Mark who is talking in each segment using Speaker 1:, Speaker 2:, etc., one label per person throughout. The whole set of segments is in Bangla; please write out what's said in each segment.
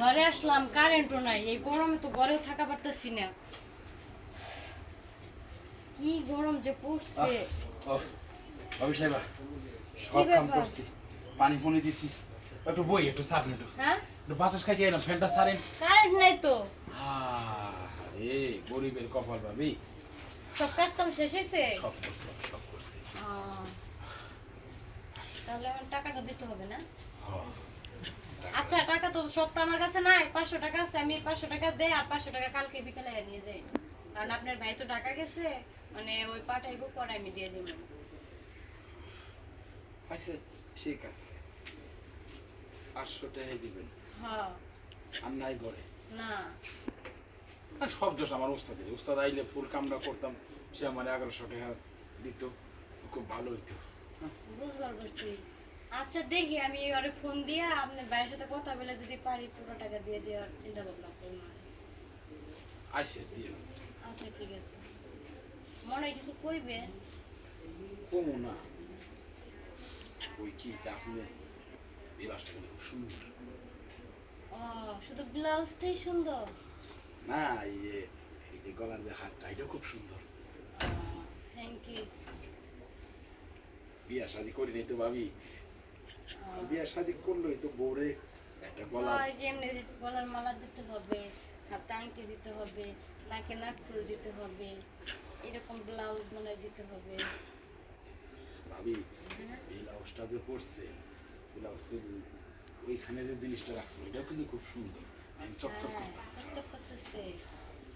Speaker 1: ঘরে আসলাম কারেন্টও নাই এই গরমে তো ঘরেও থাকা পারতেছি না। কি গরম যে পড়ছে।
Speaker 2: ও সাহেবা সব কাম করছি পানি ফোনে দিছি একটু বই একটু চাপ একটু
Speaker 1: হ্যাঁ?
Speaker 2: একটু বাতাস খাইতে এলাম ফ্যানটা সারেন।
Speaker 1: কারেন্ট নাই তো।
Speaker 2: আরে গরিবের কপাল ভাবি
Speaker 1: সব কাজ কাম শেষ হয়েছে
Speaker 2: সব করছি সব করছি।
Speaker 1: তাহলে আমার টাকাটা দিতে হবে না? আচ্ছা টাকা সবটা আমার কাছে নাই পাঁচশো টাকা আছে আমি পাঁচশো টাকা দেই আর পাঁচশো টাকা কালকে বিকালে নিয়ে যাই। কারণ আপনার ভাই তো গেছে মানে ওই পাঠাইবো পরে আমি দিয়ে দিব।
Speaker 2: আচ্ছা ঠিক আছে। পাঁচশো টাকাই দিবেন।
Speaker 1: হ্যাঁ।
Speaker 2: আর নাই করে
Speaker 1: না।
Speaker 2: সব দোষ আমার উস্তাদের উস্তাদ আইলে ফুল কামটা করতাম সে আমার এগারোশো টাকা দিত খুব ভালো হইতো।
Speaker 1: বুঝবার পারছি। আচ্ছা দেখি আমি ওরে ফোন দিয়ে আপনার ভাইয়ের সাথে কথা বলে যদি পারি পুরো টাকা দিয়ে দেওয়ার চিন্তা ভাবনা করব
Speaker 2: দিয়ে
Speaker 1: আচ্ছা ঠিক আছে। মনে কিছু কইবে?
Speaker 2: কমো না। ওই কি আপনি কিন্তু খুব সুন্দর।
Speaker 1: ও শুধু ব্লাউজটাই সুন্দর?
Speaker 2: না এই যে এই যে গলার যে হাতটা এটা খুব সুন্দর।
Speaker 1: থ্যাংক ইউ
Speaker 2: বিয়া শাদি করি নাই তো ভাবি। বিয়া শাদি করলোই তো বউরে। একটা গলা
Speaker 1: যে গলার মালা দিতে হবে হাতে আংটি দিতে হবে নাকে নাক ফুল দিতে হবে এরকম ব্লাউজ মনে দিতে হবে।
Speaker 2: ভাবি
Speaker 1: হ্যাঁ?
Speaker 2: ব্লাউজটা যে পরছে ব্লাউজের ওইখানে যে জিনিসটা রাখছে ওইটাও কিন্তু খুব সুন্দর। আমি চকচক
Speaker 1: হ্যাঁ,
Speaker 2: করতেছে।
Speaker 1: চকচক করতেছে।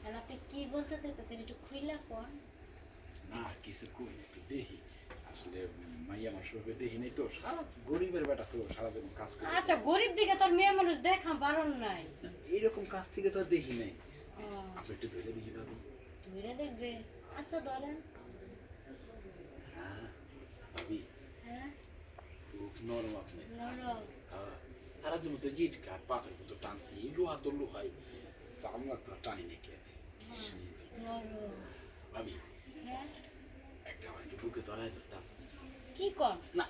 Speaker 1: আর আপনি কি বলতে চাইতেছেন একটু খুইলা কোন।
Speaker 2: না কিছু কই না, একটু দেখি। আসলে মাইয়া মানুষ ভাবে দেখি নাই তো সারা গরিবের বেটা তো সারাদিন কাজ করে
Speaker 1: আচ্ছা গরিব দিকে তোর মেয়ে মানুষ দেখা বারণ নাই।
Speaker 2: এইরকম কাজ থেকে তো দেখি নাই। আপনি একটু ধরে দেখি ভাবি।
Speaker 1: ধরে দেখবে। আচ্ছা ধরেন।
Speaker 2: হ্যাঁ ভাবি।
Speaker 1: হ্যাঁ?
Speaker 2: খুব নরম আপনি।
Speaker 1: নরম।
Speaker 2: হ্যাঁ আর যে মতো গিট কাঠ পাথর মতো টানছি লোহা তো লোহাই। সামলা তো টানি নাকি
Speaker 1: নরম।
Speaker 2: ভাবি
Speaker 1: হ্যাঁ
Speaker 2: একটা আমার একটু বুকে চড়াই ধরতাম।
Speaker 1: কি কন
Speaker 2: না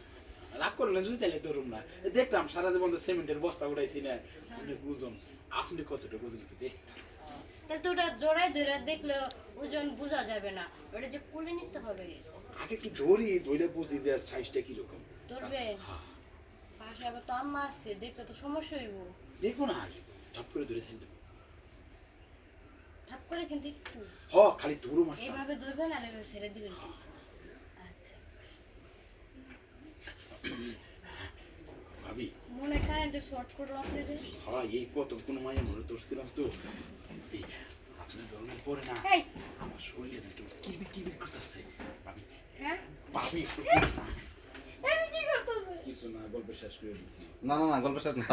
Speaker 2: রাগ করলেন যদি ধরুন না। দেখতাম সারা জীবন তো সিমেন্টের বস্তা উঠাইছি না। অনেক ওজন আপনি কতটুকু ওজন একটু দেখতাম।
Speaker 1: তাহলে তো ওটা জোড়ায় ধরে দেখলে ওজন বোঝা যাবে না। ওটা যে কুলে নিতে হবে।
Speaker 2: আগে একটু ধরি ধরে বুঝি যে সাইজটা কীরকম।
Speaker 1: ধরবে?
Speaker 2: হ্যাঁ।
Speaker 1: পাশে আবার তো আম্মা আছে দেখলে তো সমস্যা হইব।
Speaker 2: দেখব না ঠাপ করে ধরে ছেড়ে দেবো
Speaker 1: করে কিন্তু একটু।
Speaker 2: হ খালি দূরও মারছে
Speaker 1: এইভাবে ধরবেন আর এভাবে ছেড়ে দিবেন কিন্তু। আচ্ছা
Speaker 2: ভাবি।
Speaker 1: মনে কারেন্টে শর্ট করল আপনাদের।
Speaker 2: হ্যাঁ এই প্রথম কোনো মায়ের মনে ধরছিলাম তো। এই আপনি ধরনের পরে না
Speaker 1: এই।
Speaker 2: আমার শরীরে একটু কিবি কিবি করতেছে। ভাবি
Speaker 1: হ্যাঁ?
Speaker 2: ভাবি
Speaker 1: কি করতেছে?
Speaker 2: কিছু না গল্প শেষ করে দিছি।
Speaker 3: না না না গল্প শেষ না,